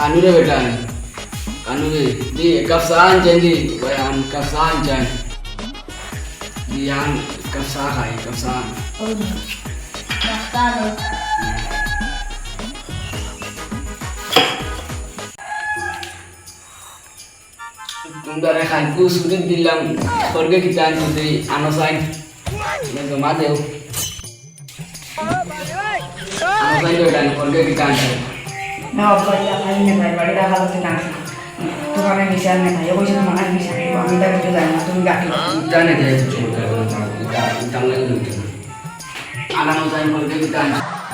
kanunya anu deh. di kafsaan jadi yang kafsaan jadi di yang kafsa kayak kafsaan. Oh iya. kafsaan oh. Tunda rekanku sudah bilang keluarga kita antri anosain dan Mateo. Anosain juga dan keluarga kita itu. ভাই বাড়িটা হালতে না তোমার বিচার নেই ভাই আমার বিচার নেই আমি তার কিছু জানি না, তুমি গাঠি জানে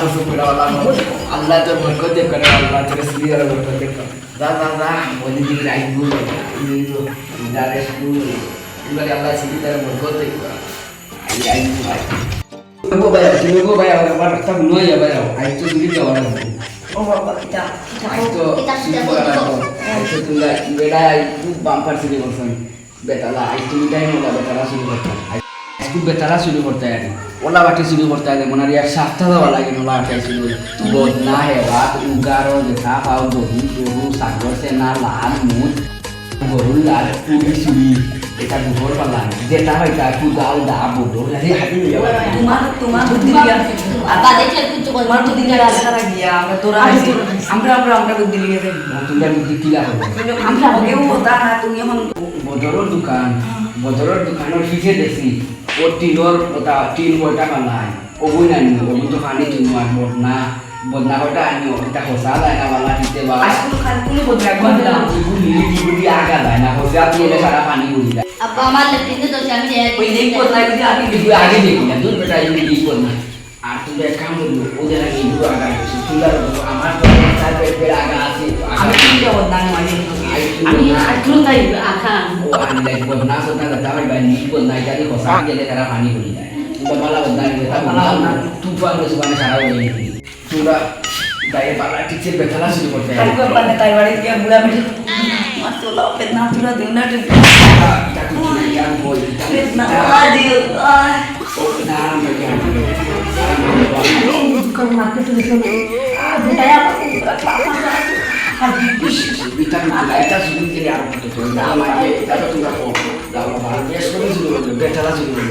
তো শুকরা বাল্লা আল্লাহ তো বরকত দে করে আল্লাহ তোর সিরি আর বরকত দে যা যা যা বলি দি রাই গুলো নিলো দারে স্কুল এবারে আল্লাহ সিরি তার বরকত দে আই আই ভাই bayar, tunggu bayar, bayar, tak bunuh ya bayar. Ayo tu sini kau orang. ও বাবা এটা kau orang. Ayo tu tunggu, beda itu bumper sini bosan. Beta lah, ayo tu beda yang lah lah sini bosan ya. Olah bati sini bosan ya, mana dia sakta dah wala gini olah bati sini. Bod na hebat, ugaro jeta kau dohi, dohu sagor sena lan mut. গরুর লাল পুরি চুরি এটা গোবর পালা যেটা হয় তা কুদাও দা বোধ লাগে হাতি নিয়ে যাবে তোমার তোমার বুদ্ধি দিয়া আবা দেখে কিছু কই তোমার বুদ্ধি দিয়া রাস্তা গিয়া আমরা তোরা আইছি আমরা আমরা আমরা বুদ্ধি লিয়ে দেব নতুনটা বুদ্ধি কিলা হবে আমরা কেউ হতা না তুমি এখন বদরের দোকান বদরের দোকানের পিছে দেখছি ও টিনের ওটা টিন বইটা বানায় ওগুই না নিও ওগুই তো খানি টিন আর বদনা বদনা কটা আনিও এটা হোসা দেয় না বালা দিতে বা আজকে খান কোনো বদনা ইগুলি ইগুলি আগা দেয় না হোসা দিয়ে সারা পানি গুলি দেয় আব্বা আমার লেট্রিনে তো আমি ওই দেখ বদলা যদি আগে আগে দেখি না দূর বেটা কি করনা আর তুমি এক কাম করব ওদের আগে ইগুলো আগা গেছে তুলার আমার তো চার পেট পেট আগা আছে আমি আগা তুমি বদলা মারি আমি আজকে তাই Oh, বাড়ি গিয়া বুড়া দিনা Kita kucurian boy. পেটনা Kita দিও dia sudah sudah betalah sudah.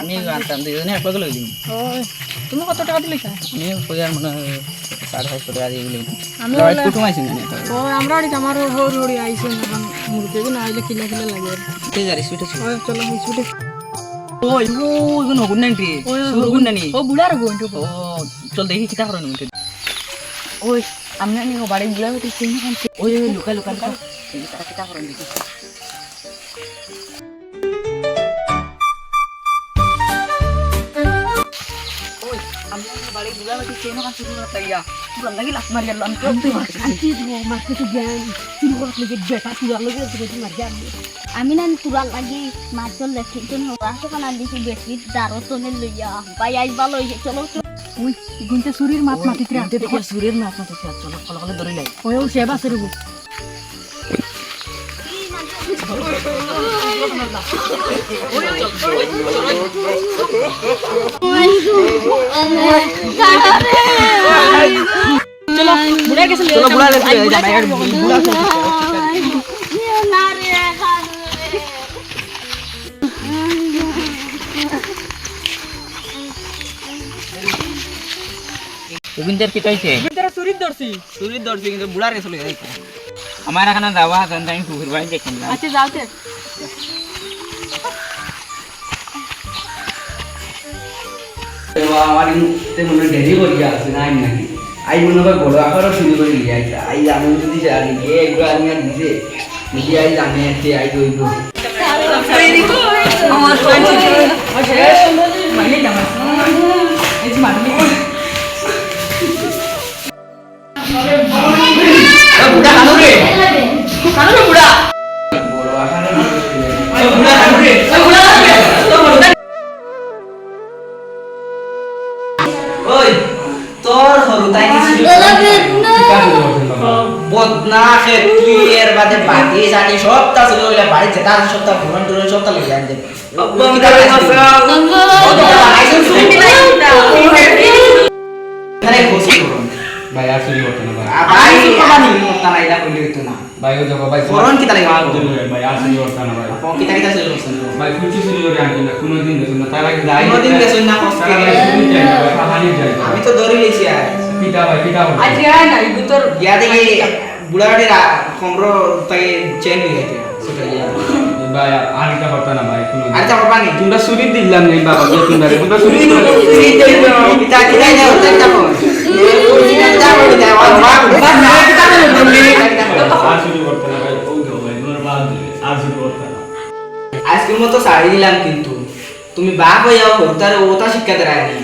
আমি আনতাম দুজনে একবার লই দিম। তুমি কত টাকা দিলে আমি পয়সার মানে সাড়ে পাঁচশো টাকা দিয়ে গেলাম আমি কুটুম আইছি না ও আমরা বাড়িতে আমার হরি হরি আইসে এখন মুরগি না আইলে কিলা কিলা লাগে। আর। ঠিক আছে সুইটে ও চলো হসপিটাল ওই ও গুণ হগুন নাকি ওই গুণ নানি ও বুড়ার গো একটু ও চল দেখি কিটা করেন মুখে ওই আমরা নি বাড়ি বুড়া হতে চিনি ওই ওই লুকা লুকা লুকা দেখি তারা কিটা করেন দেখি আমি না তুরাল লাগি মাছল লেট্রিন হওয়া তখন আর দিছি বেশি দারো তনে লইয়া বাই আই ভালো হইছে চলো ওই গুনতে শরীর মাত মাটিতে রাখতে দেখি সুরের মাছ মাছ চলো কলকলে ধরে লাই ওই সেবা সরব চলো বুড়া গেছে চলো বুড়া গেছে বুড়া গোবিন্দের শরীর ধরছি চুরির দর্জি কিন্তু বুড়ার চলে গেছে। আমার এখানে যাওয়া আছে আমি পুকুর বাড়ি দেখেন না আচ্ছা যাওতে আমার তে মনে দেরি করি আছে নাই নাকি আই মনে হয় বড় আকারও শুরু করে দিয়ে আইতা আই আমি যদি জানি কে এগুলো আমি আর নিজে নিজে আই জানে আছে আই দইব আমার মানে বদনা খেতলি এর বাদে বাতি জানি সব তা ছিল বাড়ি যেটা আছে সব ভ্রমণ টুরন সব লই যান দে ভাই আর চুরি করতে না ভাই ভাই আবার নি না এটা কইলে হইতো না ভাই ও দেখো ভাই ফরন? আর চুরি ভাই আর না ভাই আপন চলে বসেন ভাই কুচি চুরি করে আনছি না না তার আগে যাই কোনোদিন গেছেন না কষ্ট করে? যাই না কাহানি যাই আমি তো ধরে লইছি আর পিতা ভাই পিতা ভাই আজ আয় না এই তোর গিয়া দেখি বুড়াগাটির কমরো তাকে চেন হয়ে গেছে সেটা ভাই আর এটা করতে না ভাই কোনোদিন আর চাপা পানি তোমরা চুরি দিলাম নেই বাবা যে তোমরা তোমরা চুরি করে কিতা কিতা যা উঠতে যাব কিতা যাব কিতা আর মা কিতা কিতা আর চুরি করতে না ভাই ও দেখো ভাই তোমার বাদ দিলে আর চুরি করতে না। আজকের মতো শাড়ি দিলাম কিন্তু। তুমি বাপ হইয়া হরতারে ওটা শিক্ষা দেয় নি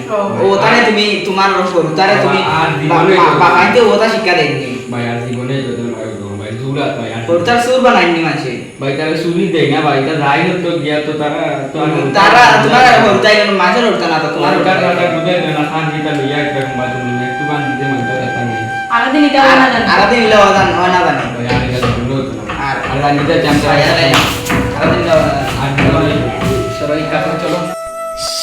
ওটারে তুমি তোমার হরতারে তুমি বাবাইতে ওটা শিক্ষা দেয়নি ভাই আর জীবনে যদি ভাই জুরাত ভাই হরতার সুর বানাইনি মাসে ভাই তারা চুরি দেয় না ভাই তারা রাই তো গিয়া তো তারা তারা তোমার হরতাই মাঝে হরতা না তোমার। তোমার কার কার না খান গীতা লইয়া একরকম ভাই একটু বান দিতে মনটা কথা নেই আলাদিন এটা আলাদা ওদান জানি ভাই আর এটা ভুল হতো না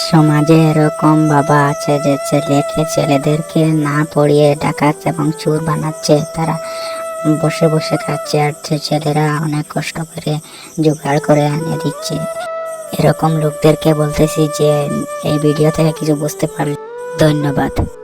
সমাজে এরকম বাবা আছে যে ছেলেকে ছেলেদেরকে না পড়িয়ে ডাকাচ্ছে এবং চুর বানাচ্ছে, তারা বসে বসে খাচ্ছে আর ছেলেরা অনেক কষ্ট করে জোগাড় করে আনে দিচ্ছে। এরকম লোকদেরকে বলতেছি যে এই ভিডিও থেকে কিছু বুঝতে পারলে। ধন্যবাদ।